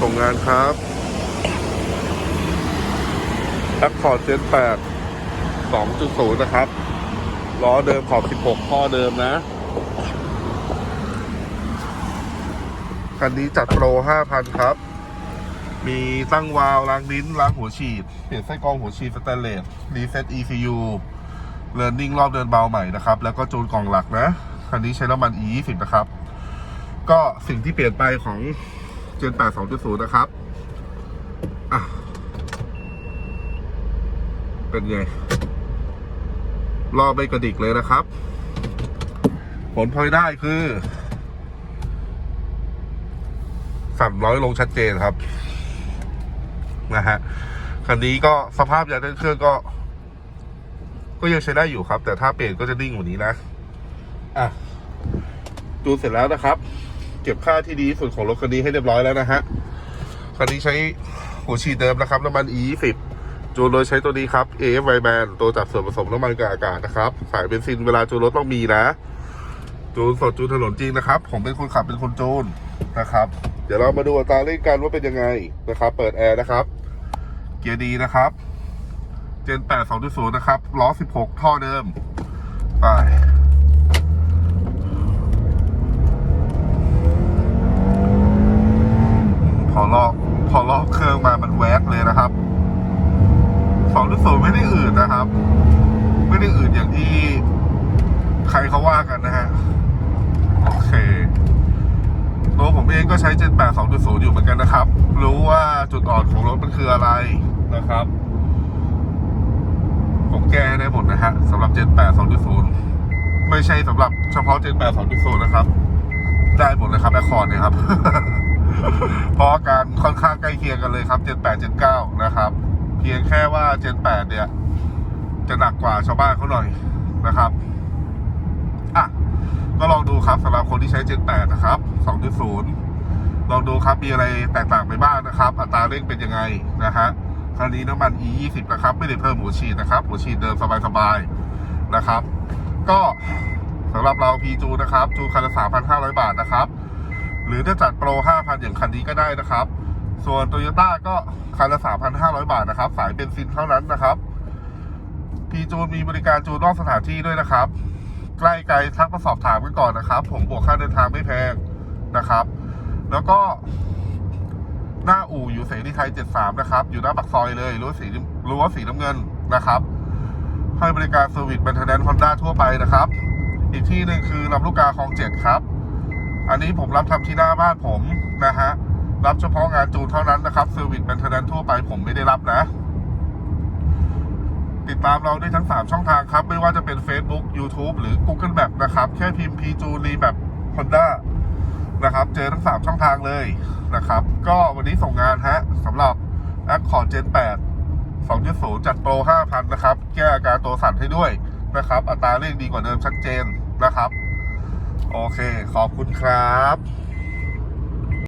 ส่งงานครับ Accord Gen 8 2.0นะครับ ล้อเดิมขอบ16ข้อเดิมนะ คันนี้จัดโปร5,000ครับ มีตั้งวาล์วล้างลิ้นล้างหัวฉีด เปลี่ยนไส้กรองหัวฉีดสแตนเลสรีเซ็ต ECU เ e ร์นนิ่งรอบเดินเบาใหม่นะครับ แล้วก็จูนกล่องหลักนะ คันนี้ใช้น้ำมัน E20 นะครับ ก็สิ่งที่เปลี่ยนไปของ Gen 8 2.0นะครับ อะ เป็นไง รอไม่กระดิกเลยนะครับ ผลพลอยได้คือสั่นร้อยลงชัดเจนครับ นะฮะ คันนี้ก็สภาพยางเต้นเครื่องก็ ก็ยังใช้ได้อยู่ครับ แต่ถ้าเปลี่ยนก็จะนิ่งกว่านี้นะ อะ ดูเสร็จแล้วนะครับ ก็บค่าที่ดีที่สุดของรถคันนี้ให้เรียบร้อยแล้วนะฮะคันนี้ใช้หัวฉีดเดิมนะครับน้ำมัน E20 จูนโดยใช้ตัวนี้ครับ AF y b a n ตัวจับส่วนผสมน้ำมันกับอากาศนะครับ สายเบนซินเวลาจูนรถต้องมีนะ จูนสดจูนถนนจริงนะครับ ผมเป็นคนขับเป็นคนจูนนะครับ เดี๋ยวเรามาดูอัตราเร่งกันว่าเป็นยังไงนะครับ เปิดแอร์นะครับ เกียร์ดีนะครับเจน8 2.0 นะครับล้อ 16 ท่อเดิม ไป พอล็อกเครื่องมามันแวกเลยนะครับ2.0ไม่ได้อื่นนะครับ ไม่ได้อื่นอย่างที่ใครเขาว่ากันนะฮะโอเคตัวผมเองก็ใช้ Gen 8 2.0อยู่เหมือนกันนะครับ รู้ว่าจุดอ่อนของรถมันคืออะไรนะครับ ผมแก้ได้หมดนะฮะสำหรับ Gen 8 2.0ไม่ใช่สำหรับเฉพาะ Gen 8 2.0นะครับ ได้หมดเลยครับแอคคอร์ดเนี่ยครับ เพราะอาการค่อนข้างใกล้เคียงกันเลยครับ Gen 8 Gen 9นะครับ เพียงแค่ว่า Gen 8เนี่ย จะหนักกว่าชาวบ้านเขาหน่อยนะครับอะก็ลองดูครับสำหรับคนที่ใช้ Gen 8นะครับ 2.0 ลองดูครับมีอะไรแตกต่างไปบ้างนะครับ อัตราเร่งเป็นยังไงนะฮะคันนี้น้ำมัน E20 นะครับ ไม่ได้เพิ่มหัวฉีดนะครับ หัวฉีดเดิมสบายๆนะครับ ก็สำหรับเรา P จูนะครับจูคันละ3,500 บาทนะครับ หรือถ้าจัดโปร 5,000 อย่างคันนี้ก็ได้นะครับ ส่วนโตโยต้าก็คันละ 3,500 บาทนะครับ สายเบนซินเท่านั้นนะครับพีจูนมีบริการจูนนอกสถานที่ด้วยนะครับ ใกล้ไกลทักมาสอบถามกันก่อนนะครับ ผมบวกค่าเดินทางไม่แพงนะครับ แล้วก็หน้าอู่อยู่เสรีไทย 73 นะครับ อยู่หน้าปากซอยเลยรั้วสีรั้วสีน้ำเงินนะครับให้บริการเซอร์วิสแมนเทนแนนซ์ฮอนด้าทั่วไปนะครับ อีกที่หนึ่งคือลำลูกกาคลองเจ็ดครับ อันนี้ผมรับทำที่หน้าบ้านผมนะฮะ รับเฉพาะงานจูนเท่านั้นนะครับเซอร์วิสแมนเทนนต์ทั่วไปผมไม่ได้รับนะ ติดตามเราได้ทั้ง 3 ช่องทางครับ ไม่ว่าจะเป็น Facebook YouTube หรือ Google Map นะครับ แค่พิมพ์ p จูรีแบบ Honda นะครับ เจอทั้ง 3 ช่องทางเลยนะครับ ก็วันนี้ส่งงานฮะสำหรับ Accord Gen 8 2.0 จัดโปร 5,000 นะครับ แก้อาการตัวสั่นให้ด้วยนะครับ อัตราเร่งดีกว่าเดิมชัดเจนนะครับ โอเค ขอบคุณครับ